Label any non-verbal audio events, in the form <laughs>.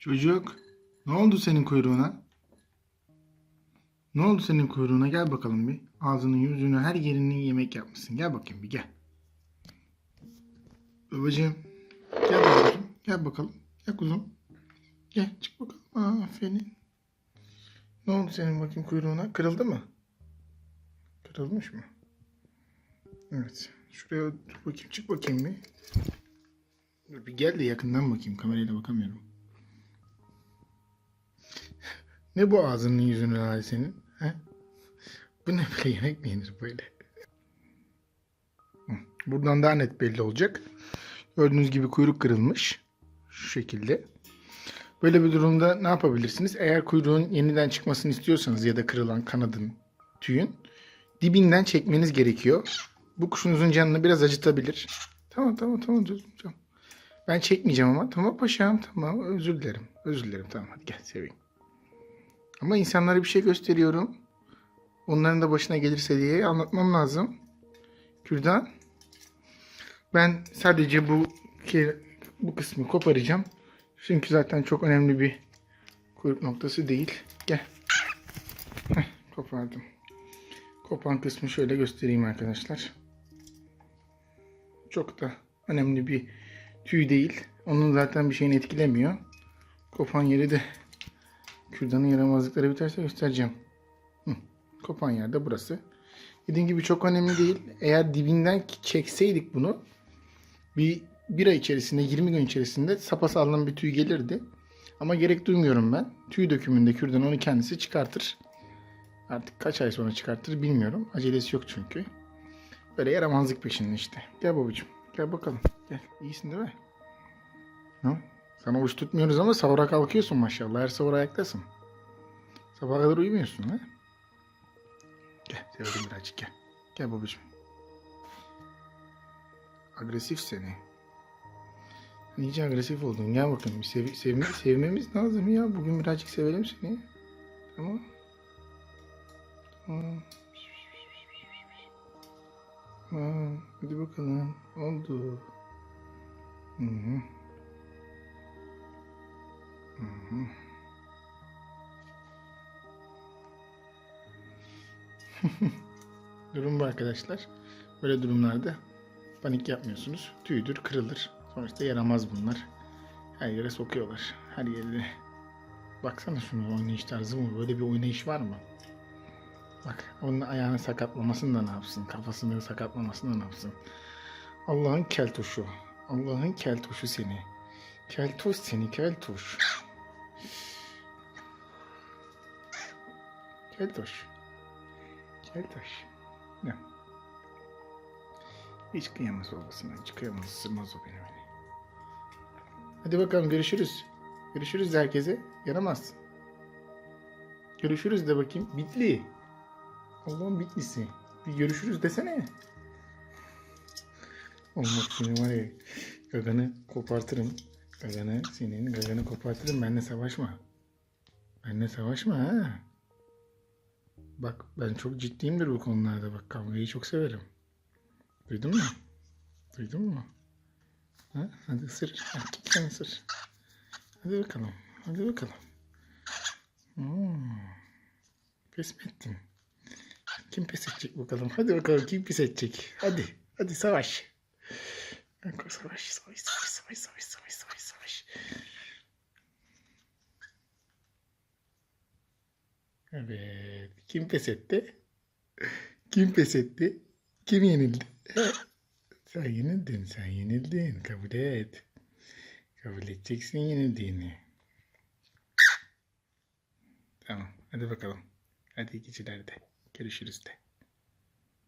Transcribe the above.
Çocuk, ne oldu senin kuyruğuna? Ne oldu senin kuyruğuna? Gel bakalım bir. Ağzını, yüzünü, her yerini yemek yapmışsın. Gel bakayım bir gel. Babacığım, gel bakalım. Gel bakalım. Gel kuzum. Gel çık bakalım. Aferin. Ne oldu senin bakayım kuyruğuna? Kırıldı mı? Kırılmış mı? Evet. Şuraya dur bakayım. Çık bakayım bir. Dur bir gel de yakından bakayım. Kamerayla bakamıyorum. Ne bu ağzının yüzünün hali senin? He? <laughs> Bu ne böyle yemek mi yenir böyle? Buradan daha net belli olacak. Gördüğünüz gibi kuyruk kırılmış. Şu şekilde. Böyle bir durumda ne yapabilirsiniz? Eğer kuyruğun yeniden çıkmasını istiyorsanız ya da kırılan kanadın, tüyün dibinden çekmeniz gerekiyor. Bu kuşunuzun canını biraz acıtabilir. Tamam tamam tamam çocuğum, tamam. Ben çekmeyeceğim ama tamam paşam tamam özür dilerim. Özür dilerim tamam hadi gel seveyim. Ama insanlara bir şey gösteriyorum. Onların da başına gelirse diye anlatmam lazım. Kürdan. Ben sadece bu bu kısmı koparacağım. Çünkü zaten çok önemli bir kuyruk noktası değil. Gel. Heh, kopardım. Kopan kısmı şöyle göstereyim arkadaşlar. Çok da önemli bir tüy değil. Onun zaten bir şeyini etkilemiyor. Kopan yeri de kürdanın yaramazlıkları biterse göstereceğim. Hı, Kopan yer de burası. Dediğim gibi çok önemli değil. Eğer dibinden çekseydik bunu bir bir ay içerisinde 20 gün içerisinde sapasağlam bir tüy gelirdi. Ama gerek duymuyorum ben. Tüy dökümünde kürdan onu kendisi çıkartır. Artık kaç ay sonra çıkartır bilmiyorum. Acelesi yok çünkü. Böyle yaramazlık peşinde işte. Gel babacığım. Gel bakalım. Gel. İyisin değil mi? Ha? Sana uç tutmuyoruz ama sahura kalkıyorsun maşallah. Her sahur ayaktasın. Sabaha kadar uyumuyorsun ha? Gel. Sevdim birazcık gel. Gel babacığım. Agresif seni. İyice agresif oldun. Gel bakalım. Bir sev sevme sevmemiz lazım ya. Bugün birazcık sevelim seni. Tamam. Tamam. Aa, hadi bakalım. Oldu. Hı -hı. <laughs> Durum bu arkadaşlar. Böyle durumlarda panik yapmıyorsunuz. Tüydür, kırılır. Sonuçta yaramaz bunlar. Her yere sokuyorlar. Her yere. Baksana şunun oynayış tarzı mı? Böyle bir oynayış var mı? Bak onun ayağını sakatlamasını da ne yapsın? Kafasını sakatlamasını da ne yapsın? Allah'ın keltoşu. Allah'ın keltoşu seni. Keltoş seni keltoş. Keltoş. Keltoş. Ne? Hiç kıyamaz babasına. Hiç kıyamaz. Sırmaz o beni beni. Hadi bakalım görüşürüz. Görüşürüz herkese. Yaramaz. Görüşürüz de bakayım. Bitli. Allah'ın bitlisi. Bir görüşürüz desene. Olmak seni var ya. Gaganı kopartırım. Gaganı senin gaganı kopartırım. Benimle savaşma. Benimle savaşma ha. Bak ben çok ciddiyimdir bu konularda. Bak kavgayı çok severim. Duydun mu? Duydun mu? Ha? Hadi ısır. Hadi sen ısır. Hadi bakalım. Hadi bakalım. Hmm. Pes mi ettin? Kim pes edecek bakalım? Hadi bakalım kim pes edecek? Hadi. Hadi savaş. Savaş, savaş, savaş, savaş, savaş, savaş. Evet. Kim pes etti? Kim pes etti? Kim yenildi? Sen yenildin, sen yenildin. Kabul et. Kabul edeceksin yenildiğini. Tamam, hadi bakalım. Hadi iyi gecelerde. Görüşürüz de.